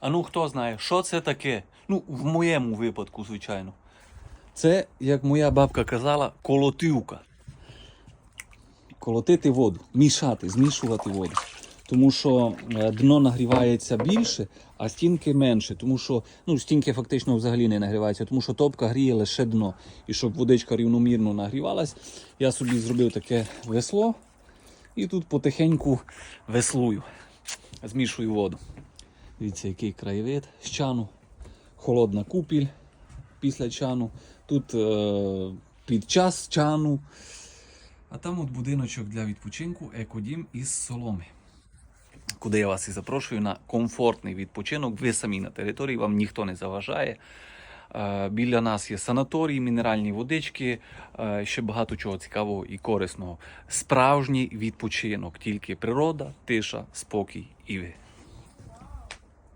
А ну хто знає, що це таке? Ну, в моєму випадку, звичайно. Це, як моя бабка казала, колотівка. Колотити воду, мішати, змішувати воду. Тому що е, дно нагрівається більше, а стінки менше. Тому що ну, стінки фактично взагалі не нагріваються, тому що топка гріє лише дно. І щоб водичка рівномірно нагрівалась, я собі зробив таке весло і тут потихеньку веслую, змішую воду. Дивіться, який краєвид з чану, холодна купіль після чану. Тут е, під час чану. А там от будиночок для відпочинку, екодім із соломи. Куди я вас і запрошую на комфортний відпочинок. Ви самі на території, вам ніхто не заважає. Е, Біля нас є санаторій, мінеральні водички, е, ще багато чого цікавого і корисного. Справжній відпочинок, тільки природа, тиша, спокій і ви.